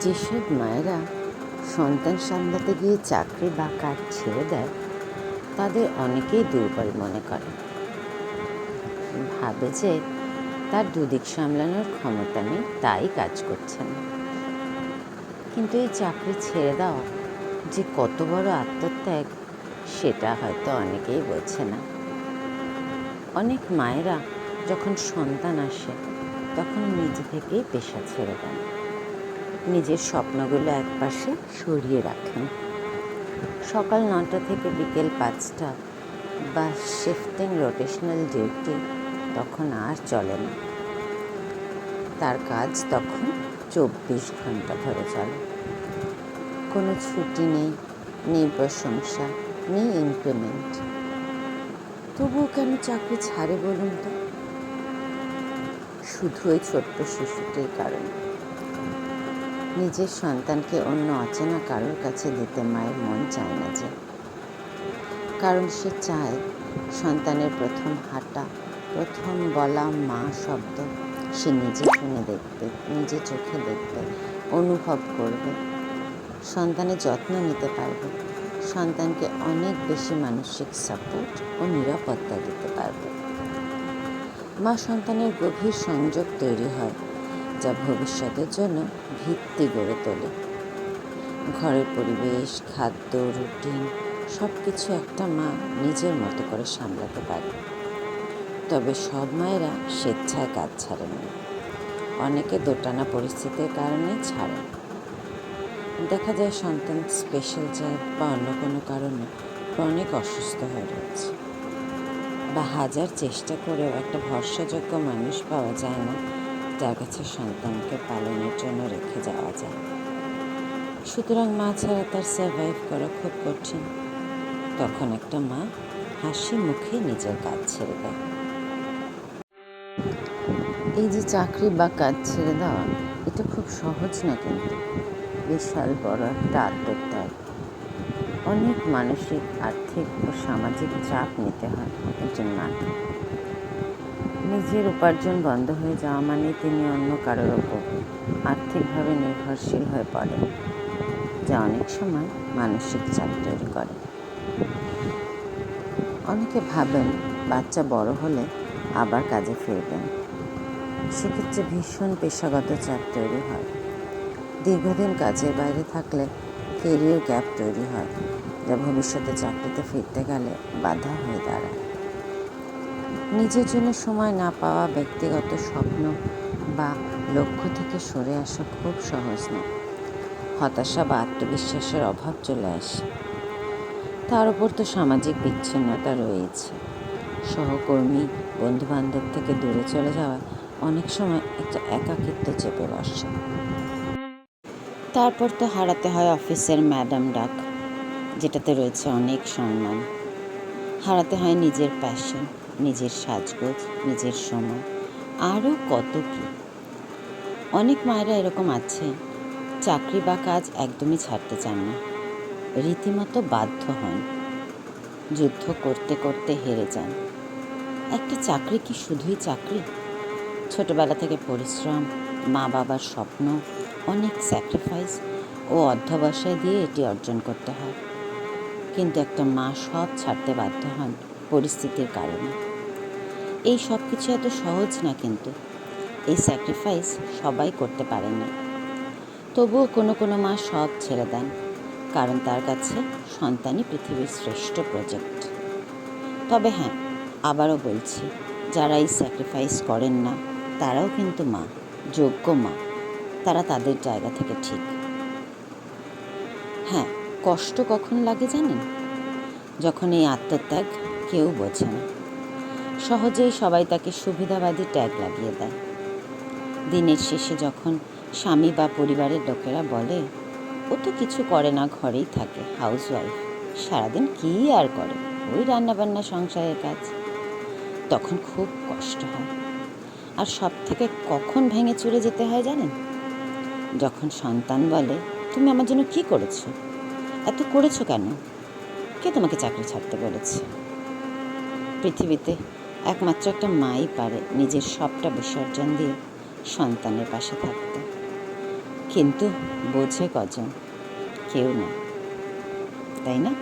যেসব মায়েরা সন্তান সামলাতে গিয়ে চাকরি বা কাজ ছেড়ে দেয়, তাদের অনেকেই দুর্বল মনে করে। ভাবে যে তার দুদিক সামলানোর ক্ষমতা নেই, তাই কাজ করছে না। কিন্তু এই চাকরি ছেড়ে দেওয়া যে কত বড় আত্মত্যাগ, সেটা হয়তো অনেকেই বোঝে না। অনেক মায়েরা যখন সন্তান আসে, তখন নিজে থেকেই পেশা ছেড়ে দেন। নিজের স্বপ্নগুলো একপাশে সরিয়ে রাখেন। সকাল নটা থেকে বিকেল পাঁচটা বা শিফটিং রোটেশনাল ডিউটি তখন আর চলে না। তার কাজ তখন চব্বিশ ঘণ্টা ধরে চলে। কোনো ছুটি নেই নেই প্রশংসা, নেই ইনক্রিমেন্ট তবুও কেন চাকরি ছাড়ে বলুন তো? শুধু ওই ছোট্ট শিশুটির কারণে। নিজের সন্তানকে অন্য অচেনা কারোর কাছে দিতে মায়ের মন চায় না যে। কারণ সে চায় সন্তানের প্রথম হাঁটা, প্রথম বলা মা শব্দ সে নিজে শুনে দেখবে নিজে চোখে দেখবে অনুভব করবে। সন্তানের যত্ন নিতে পারবে। সন্তানকে অনেক বেশি মানসিক সাপোর্ট ও নিরাপত্তা দিতে পারবে। মা সন্তানের গভীর সংযোগ তৈরি হয়। যা ভবিষ্যতের জন্য ভিত্তি গড়ে তোলে। ঘরের পরিবেশ, খাদ্য, রুটিন সব কিছু একটা মা নিজের মতো করে সামলাতে পারে। তবে সব মায়েরা স্বেচ্ছায় কাজ ছাড়েন না। অনেকে দোটানা পরিস্থিতির কারণে ছাড়েন দেখা যায় সন্তান স্পেশাল চাইল্ড বা অন্য কোনো কারণে অনেক অসুস্থ হয়ে রয়েছে। বা হাজার চেষ্টা করেও একটা ভরসাযোগ্য মানুষ পাওয়া যায় না যার কাছে সন্তানকে পালনের জন্য রেখে যাওয়া যায়। সুতরাং মা ছাড়া তার সার্ভাইভ করা খুব কঠিন। তখন একটা মা হাসি মুখে নিজের কাজ ছেড়ে দেয়। এই যে চাকরি বা কাজ ছেড়ে দেওয়া, এটা খুব সহজ না কিন্তু। বিশাল বড় একটা আত্মত্যাগ। অনেক মানসিক, আর্থিক ও সামাজিক চাপ নিতে হয় একজন মাকে। নিজের উপার্জন বন্ধ হয়ে যাওয়া মানে তিনি অন্য কারোর ওপর আর্থিকভাবে নির্ভরশীল হয়ে পড়েন, যা অনেক সময় মানসিক চাপ তৈরি করে। অনেকে ভাবেন বাচ্চা বড় হলে আবার কাজে ফিরবেন। সেক্ষেত্রে ভীষণ পেশাগত চাপ তৈরি হয়। দীর্ঘদিন কাজের বাইরে থাকলে কেরিয়ার গ্যাপ তৈরি হয়, যা ভবিষ্যতে চাকরিতে ফিরতে গেলে বাধা হয়ে দাঁড়ায়। নিজের জন্য সময় না পাওয়া ব্যক্তিগত স্বপ্ন বা লক্ষ্য থেকে সরে আসা খুব সহজ নয় হতাশা বা আত্মবিশ্বাসের অভাব চলে আসে। তার উপর তো সামাজিক বিচ্ছিন্নতা রয়েছে। সহকর্মী, বন্ধুবান্ধব থেকে দূরে চলে যাওয়ায় অনেক সময় একটা একাকিত্ব চেপে বসে। তারপর তো হারাতে হয় অফিসের ম্যাডাম ডাক, যেটাতে রয়েছে অনেক সম্মান। হারাতে হয় নিজের প্যাশন নিজের সাজগোজ, নিজের সময়। আরও কত কি? অনেক মায়েরা এরকম আছে, চাকরি বা কাজ একদমই ছাড়তে চান না। রীতিমতো বাধ্য হন, যুদ্ধ করতে করতে হেরে যান। একটা চাকরি কি শুধুই চাকরি? ছোটবেলা থেকে পরিশ্রম মা বাবার স্বপ্ন, অনেক স্যাক্রিফাইস ও অধ্যবসায় দিয়ে এটি অর্জন করতে হয়। কিন্তু একটা মা সব ছাড়তে বাধ্য হন পরিস্থিতির কারণে। এই সব কিছু এত সহজ না কিন্তু। এই স্যাক্রিফাইস সবাই করতে পারেন না। তবুও কোনো কোনো মা সব ছেড়ে দেন, কারণ তার কাছে সন্তানই পৃথিবীর শ্রেষ্ঠ প্রজেক্ট তবে হ্যাঁ আবারও বলছি, যারা এই স্যাক্রিফাইস করেন না, তারাও কিন্তু মা, যোগ্য মা। তারা তাদের জায়গা থেকে ঠিক। হ্যাঁ কষ্ট কখন লাগে জানেন? যখন এই আত্মত্যাগ কেউ বোঝে না। সহজেই সবাই তাকে সুবিধাবাদী ট্যাগ লাগিয়ে দেয়। দিনের শেষে যখন স্বামী বা পরিবারের লোকেরা বলে, ও তো কিছু করে না, ঘরেই থাকে হাউস ওয়াইফ সারাদিন কী আর করে? ওই রান্নাবান্না, সংসারের কাজ। তখন খুব কষ্ট হয়। আর সব থেকে কখন ভেঙে চুরে যেতে হয় জানেন? যখন সন্তান বলে, তুমি আমার জন্য কি করেছ? এত করেছ কেন? কে তোমাকে চাকরি ছাড়তে বলেছে? পৃথিবীতে একমাত্র একটা মাই পারে নিজের সবটা বিসর্জন দিয়ে সন্তানের পাশে থাকতে। কিন্তু বোঝে কজন? কেউ না। তাই না?